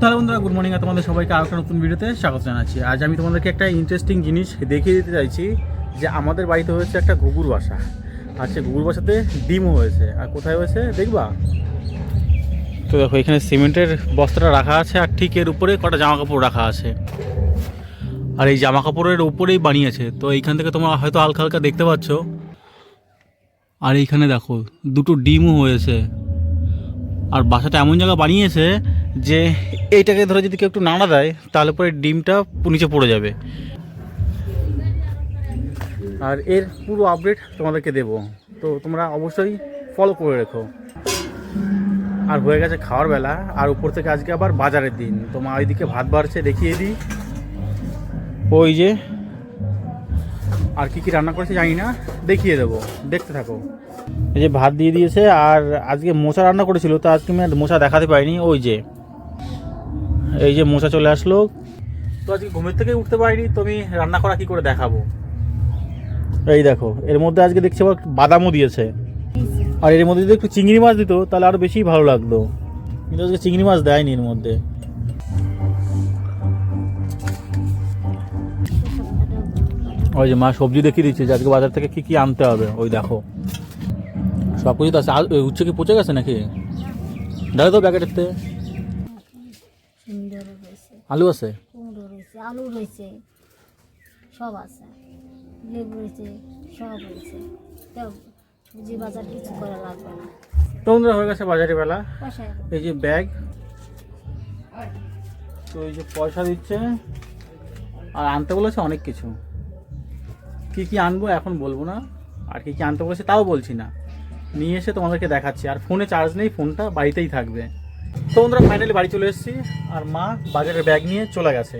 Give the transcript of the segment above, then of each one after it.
তাহলে বন্ধুরা good morning তোমাদের সবাইকে আরও একটা নতুন ভিডিওতে স্বাগত জানাচ্ছি। আজ আমি তোমাদেরকে একটা ইন্টারেস্টিং জিনিস দেখিয়ে দিতে চাইছি যে আমাদের বাড়িতে হয়েছে একটা ঘুঘুর বাসা। আর সেই ঘুঘুর বাসাতে ডিমও হয়েছে। আর কোথায় হয়েছে দেখবা? তো দেখো, এখানে সিমেন্টের বস্তাটা রাখা আছে আর ঠিক এর উপরে কটা জামা কাপড় রাখা আছে। আর এই জামা কাপড়ের উপরেই বানিয়েছে তো এইখান থেকে তোমরা হয়তো হালকা হালকা দেখতে পাচ্ছ। আর এইখানে দেখো, দুটো ডিমও হয়েছে। আর বাসাটা এমন জায়গা বানিয়েছে যে এইটাকে ধরে যদি কেউ একটু নাড়া দেয়, তাহলে পরে ডিমটা নিচে পড়ে যাবে। আর এর পুরো আপডেট তোমাদেরকে দেবো। তো তোমরা অবশ্যই ফলো করে রেখো। আর হয়ে গেছে খাওয়ার বেলা, আর উপর থেকে আজকে আবার বাজারের দিন। তো মা ওইদিকে ভাত বাড়ছে, দেখিয়ে দিই। ওই যে, আর কি কি রান্না করেছে জানি না, দেখিয়ে দেবো। দেখতে থাকো। এই যে ভাত দিয়ে দিয়েছে, আর আজকে মোচা রান্না করেছিল, তো আজকে আমি মোচা দেখাতে পারিনি। ওই যে এই যে মোচা চলে আসলো। তো আজকে ঘুমের থেকে উঠতে পারিনি তো আমি রান্না করা কি করে দেখাবো? এই দেখো এর মধ্যে আজকে দেখছি আবার বাদামও দিয়েছে। আর এর মধ্যে যদি একটু চিংড়ি মাছ দিত তাহলে আরও বেশি ভালো লাগতো। কিন্তু আজকে চিংড়ি মাছ দেয়নি এর মধ্যে। ওই যে মা সবজি দেখিয়ে দিচ্ছে যে আজকে বাজার থেকে কি কি আনতে হবে ওই দেখো। সব কিছু তো আছে। উচ্ছে কি পচে গেছে নাকি? দেখো তো প্যাকেটের থেকে। আলু আছে? কুমড়ো রয়েছে আলু রয়েছে সব আছে। লেবু রয়েছে সব রয়েছে। তো সবজি বাজার কিছু করা লাগবে না। তো বন্ধুরা হয়ে গেছে বাজারে বেলা। এই যে ব্যাগ। তো এই যে পয়সা দিচ্ছে আর আনতে বলেছে অনেক কিছু। কি কি আনব এখন বলব না। আর কি কি আনতে বলেছে তাও বলছি না। নিয়ে এসে তোমাদেরকে দেখাচ্ছি। আর ফোনে চার্জ নেই ফোনটা বাড়িতেই থাকবে। তো বন্ধুরা ফাইনালি বাড়ি চলে এসেছি আর মা বাজারের ব্যাগ নিয়ে চলে গেছে।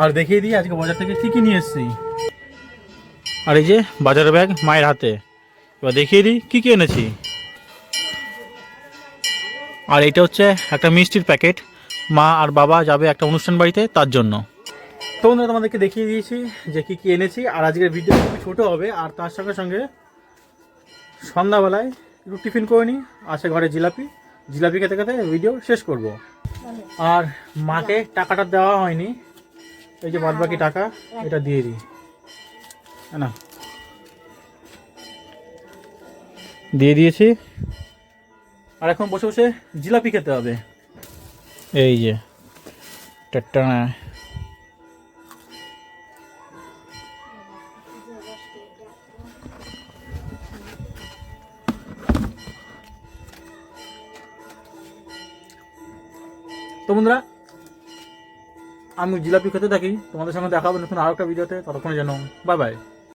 আর দেখিয়ে দিই, আজকে বাজার থেকে কী কী নিয়ে এসেছি। আর এই যে বাজারের ব্যাগ মায়ের হাতে। এবার দেখিয়ে দিই, কী কী এনেছি। আর এটা হচ্ছে একটা মিষ্টির প্যাকেট। মা আর বাবা যাবে একটা অনুষ্ঠান বাড়িতে তার জন্য। তো বন্ধুরা, তোমাদেরকে দেখিয়ে দিয়েছি যে কী কী এনেছি। আর আজকের ভিডিও খুবই ছোটো হবে, আর তার সঙ্গে সঙ্গে সন্ধ্যাবেলায় একটু টিফিন করে নিই। আছে ঘরে জিলাপি। জিলাপি খেতে খেতে ভিডিও শেষ করব। আর মাকে টাকাটা দেওয়া হয়নি। এই যে বাদ বাকি টাকা, এটা দিয়ে দিই। না দিয়ে দিয়েছি। আর এখন বসে বসে জিলাপি খেতে হবে। এই যে টাট্টানা তো বন্ধুরা, আমি জিলাপি খেতে থাকি। তোমাদের সঙ্গে দেখাবো নতুন আরও একটা ভিডিওতে। ততক্ষণে যেন বাই বাই